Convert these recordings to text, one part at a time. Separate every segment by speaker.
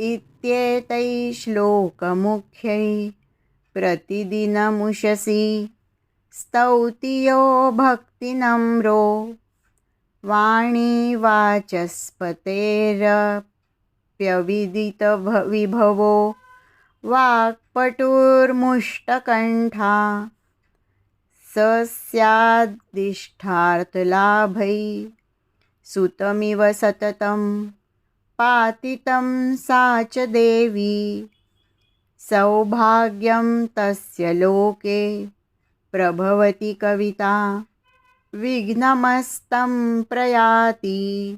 Speaker 1: इत्येतैः श्लोकमुख्यैः प्रतिदिनमुषसि स्तौति यो भक्तिनम्रो वाणी वाचस्पतेरप्यविदितविभवो वाक्पटुर्मुष्टकण्ठा स स्याद्दिष्ठार्थलाभै सुतमिव सततम् पातितं सा च देवी। सौभाग्यं तस्य लोके। प्रभवति कविता। विघ्नमस्तं प्रयाती।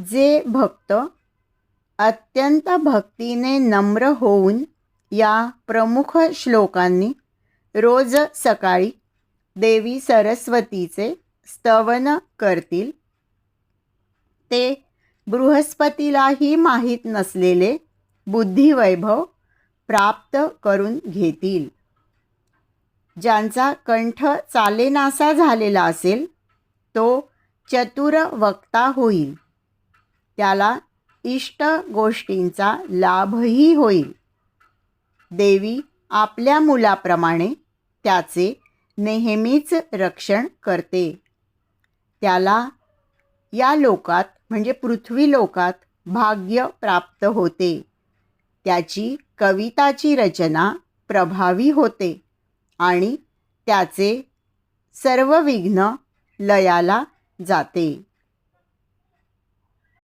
Speaker 1: जे भक्त अत्यंत भक्तीने नम्र होऊन या प्रमुख श्लोकांनी रोज सकाळी देवी सरस्वतीचे स्तवन करतील ते बृहस्पतीलाही माहीत नसलेले बुद्धिवैभव प्राप्त करून घेतील. ज्यांचा कंठ चालेनासा झालेला असेल तो चतुर वक्ता होईल. त्याला इष्ट गोष्टींचा लाभही होईल. देवी आपल्या मुलाप्रमाणे त्याचे नेहमीच रक्षण करते. त्याला या लोकात म्हणजे पृथ्वी लोकात भाग्य प्राप्त होते. त्याची कविताची रचना प्रभावी होते आणि त्याचे सर्व विघ्न लयाला जाते.